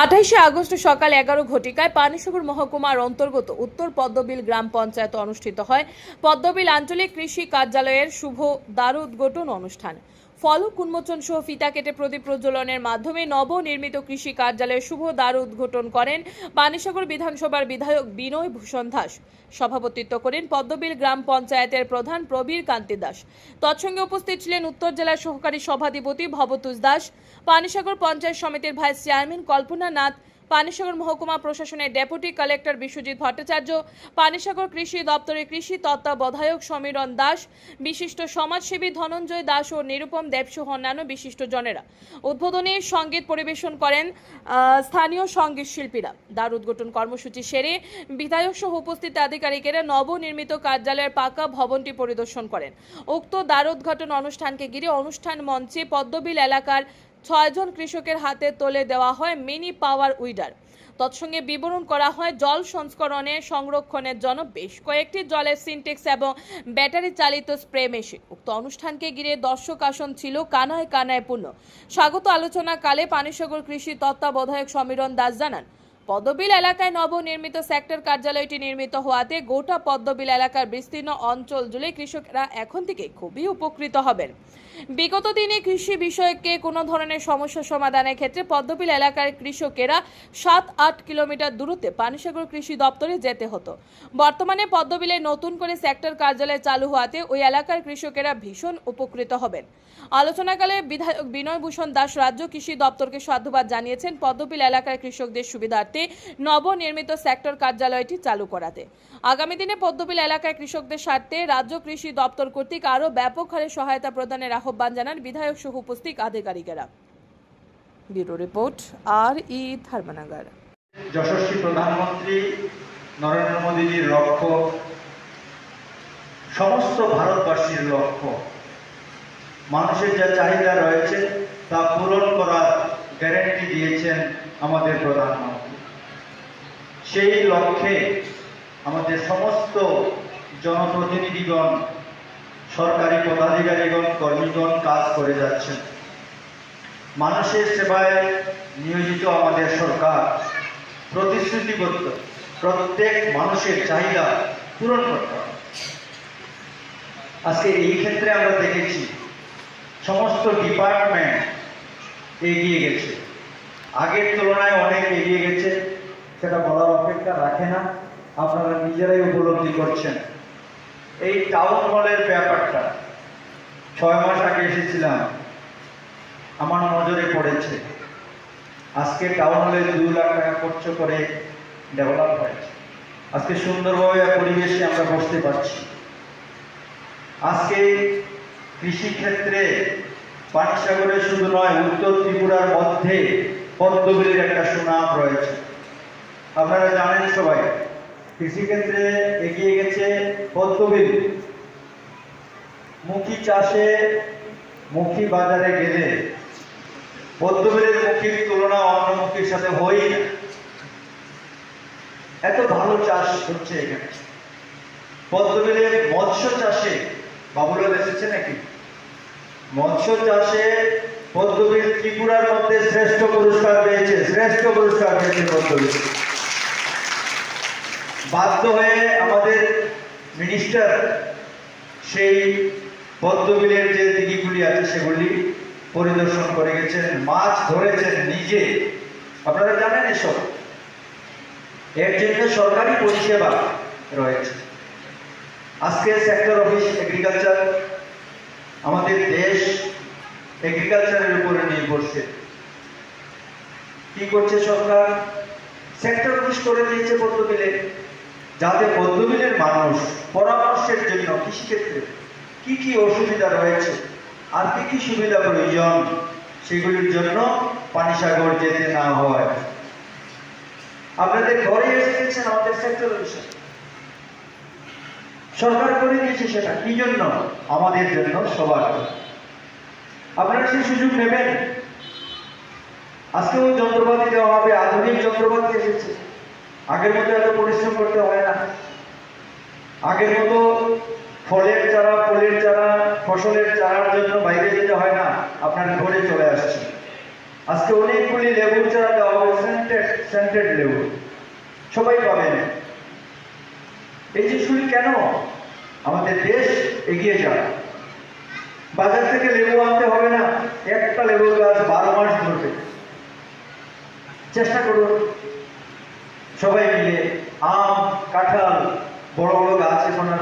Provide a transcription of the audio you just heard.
আঠাইশে August সকাল এগারো ঘটিকায় পানিসাগর মহকুমার অন্তর্গত উত্তর পদ্মবিল গ্রাম পঞ্চায়েত অনুষ্ঠিত হয়। পদ্মবিল আঞ্চলিক কৃষি কার্যালয়ের শুভ দ্বার উদ্ঘাটন অনুষ্ঠান। ফলক উন্মোচন সহ ফিতা কেটে প্রদীপ প্রজ্বলনের মাধ্যমে নবনির্মিত কৃষি কার্যালয়ের শুভ দ্বার উদ্ঘাটন করেন পানিসাগর বিধানসভার বিধায়ক বিনয় ভূষণ দাস। সভাপতিত্ব করেন পদ্মবিল গ্রাম পঞ্চায়েতের প্রধান প্রবীর কান্তি দাস। তৎসঙ্গে উপস্থিত ছিলেন উত্তর জেলার সহকারী সভাধিপতি ভবতোষ দাস। পানিসাগর পঞ্চায়েত সমিতির ভাইস চেয়ারম্যান কল্পনা নাথ পানিসাগর মহকুমা প্রশাসনের ডেপুটি কালেক্টর বিশ্বজিৎ ভট্টাচার্য, পানিসাগর কৃষি দপ্তরের কৃষি তত্ত্বাবধায়ক সমীরণ দাস, বিশিষ্ট সমাজসেবী ধনঞ্জয় দাস ও নিরুপম দেবসহ অন্যান্য বিশিষ্ট জনেরা উদ্বোধনী সংগীত পরিবেশন করেন স্থানীয় সংগীত শিল্পীরা। দ্বার উদ্ঘাটন কর্মসূচি সেরে বিধায়ক সহ উপস্থিত আধিকারিকেরা নবনির্মিত কার্যালয়ের পাকা ভবনটি পরিদর্শন করেন। উক্ত দ্বার উদ্ঘাটন অনুষ্ঠানকে ঘিরে অনুষ্ঠান মঞ্চে পদ্মবিল এলাকার ছয়জন কৃষকের হাতে তুলে দেওয়া হয় মিনি পাওয়ার উইডার। তৎসঙ্গে বিবরণ করা হয়, জল সংস্করণে সংরক্ষণের জন্য বেশ কয়েকটি জলের সিনটেক্স এবং ব্যাটারি চালিত স্প্রে মেশিন। উক্ত অনুষ্ঠানকে ঘিরে দর্শক আসন ছিল কানায় কানায় পূর্ণ। স্বাগত আলোচনাকালে পানিসাগর কৃষি তত্ত্বাবধায়ক সমীরণ দাস জানান পদ্মবিল এলাকায় নবনির্মিত সেক্টর কার্যালয়টি নির্মিত হওয়াতে গোটা পদ্মবিল এলাকার বিস্তীর্ণ অঞ্চল জুড়ে কৃষকরা এখন থেকে খুবই উপকৃত হবেন। বিগত দিনে কৃষি বিষয়কে কোনো ধরনের সমস্যা সমাধানের ক্ষেত্রে পদ্মবিল এলাকার কৃষকেরা সাত আট কিলোমিটার দূরত্বে পানিসাগর কৃষি দপ্তরে যেতে হতো। বর্তমানে পদ্মবিলে নতুন করে সেক্টর কার্যালয় চালু হওয়াতে ওই এলাকার কৃষকেরা ভীষণ উপকৃত হবেন। আলোচনাকালে বিধায়ক বিনয় ভূষণ দাস রাজ্য কৃষি দপ্তরকে সাধুবাদ জানিয়েছেন, পদ্মবিল এলাকার কৃষকদের সুবিধার্থে নবনির্মিত সেক্টর কার্যালয়টি চালু করাতে। আগামী দিনে পদ্মবিল এলাকায় কৃষকদের স্বার্থে রাজ্য কৃষি দপ্তর কর্তৃক আরও ব্যাপক হারে সহায়তা প্রদানের আহ্বান জানান বিধায়ক সহ উপস্থিত আধিকারিকেরা। ব্যুরো রিপোর্ট, আর ই ধর্মনগর। যশস্বী প্রধানমন্ত্রী নরেন্দ্র মোদীজির লক্ষ্য, সমস্ত ভারতবাসীর লক্ষ্য। মানুষের যা চাহিদা রয়েছে তা পূরণ করার গ্যারেন্টি দিয়েছেন আমাদের প্রধানমন্ত্রী। সেই লক্ষ্যে আমাদের সমস্ত জনপ্রতিনিধিগণ, সরকারি পদাধিকারীগণ, কর্মীগণ কাজ করে যাচ্ছেন। মানুষের সেবায় নিয়োজিত আমাদের সরকার প্রতিশ্রুতিবদ্ধ। প্রত্যেক মানুষের চাহিদা পূরণ করতে হবে। আজকে এই ক্ষেত্রে আমরা দেখেছি, সমস্ত ডিপার্টমেন্ট এগিয়ে গেছে। আগের তুলনায় অনেক এগিয়ে গেছে। সেটা বলার অপেক্ষা রাখে না। আপনারা নিজেরাই উপলব্ধি করছেন। এই টাউন হলের ব্যাপারটা, ছয় মাস আগে এসেছিলাম। আমার নজরে পড়েছে। আজকে টাউন হলে দু লাখ টাকা খরচ করে ডেভেলপ হয়েছে। আজকে সুন্দরভাবে পরিবেশে আমরা বসতে পারছি। আজকে কৃষি ক্ষেত্রে পানিসাগরে শুধু নয়, উত্তর ত্রিপুরার মধ্যে পদ্মবিলের একটা সুনাম রয়েছে। আপনারা জানেন সবাই, কৃষিক্ষেত্রে এগিয়ে গেছে পদ্মবিল মুখী চাষে মুখী বাজারে গেলে পদ্মবিলের মুখীর তুলনা অন্য মুখীর সাথে হই এত ভালো চাষ হচ্ছে এখানে। পদ্মবিলে মৎস্য চাষে বাবুলাল এসেছে নাকি? মৎস্য চাষে পদ্মবিল ত্রিপুরার মধ্যে শ্রেষ্ঠ পুরস্কার পেয়েছে, শ্রেষ্ঠ পুরস্কার পেয়েছে পদ্মবিল বাধ্য হয়ে আমাদের মিনিস্টার সেই পদ্মবিলের যে দিঘিগুলি আছে সেগুলি পরিদর্শন করে গেছেন, মাছ ধরেছেন নিজে। আপনারা জানেন এসব? এর জন্য সরকারি পরিষেবা রয়েছে। আজকে সেক্টর অফিস এগ্রিকালচার আমাদের দেশ এগ্রিকালচারের উপরে নির্ভরশীল। কি করছে সরকার? সেক্টর অফিস করে দিয়েছে পদ্মবিলে যাতে পদ্মবিলের মানুষ পরামর্শের জন্য কৃষিক্ষেত্রে কি কি অসুবিধা রয়েছে আর কি কি সুবিধা প্রয়োজন, সেগুলির জন্য পানিসাগর যেতে না হয়। আপনাদের ঘরে এসে গেছেন আমাদের সেক্টর সরকার করে দিয়েছে সেটা, কি জন্য? আমাদের জন্য সবার আপনারা সেই সুযোগ নেবেন। আজকেও যন্ত্রপাতি দেওয়া হবে, আধুনিক যন্ত্রপাতি এসেছে। আগের মতো এত পরিশ্রম করতে হয় না। আগের মতো ফলের চারা, ফুলের চারা, ফসলের চারার জন্য বাইরে যেতে হয় না। আপনার ঘরে চলে আসছে। আজকে অনেকগুলি লেবুর চারা দেওয়া হয়েছে সেন্টেড লেবু। সবাই পাবেন। এই জিনিসগুলি কেন? আমাদের দেশ এগিয়ে যায় বাজার থেকে লেবু আনতে হবে না। একটা লেবুর গাছ বারো মাস ধরবে। চেষ্টা করুন। সবাই মিলে আম কাঁঠাল বড় বড় গাছ এখন আর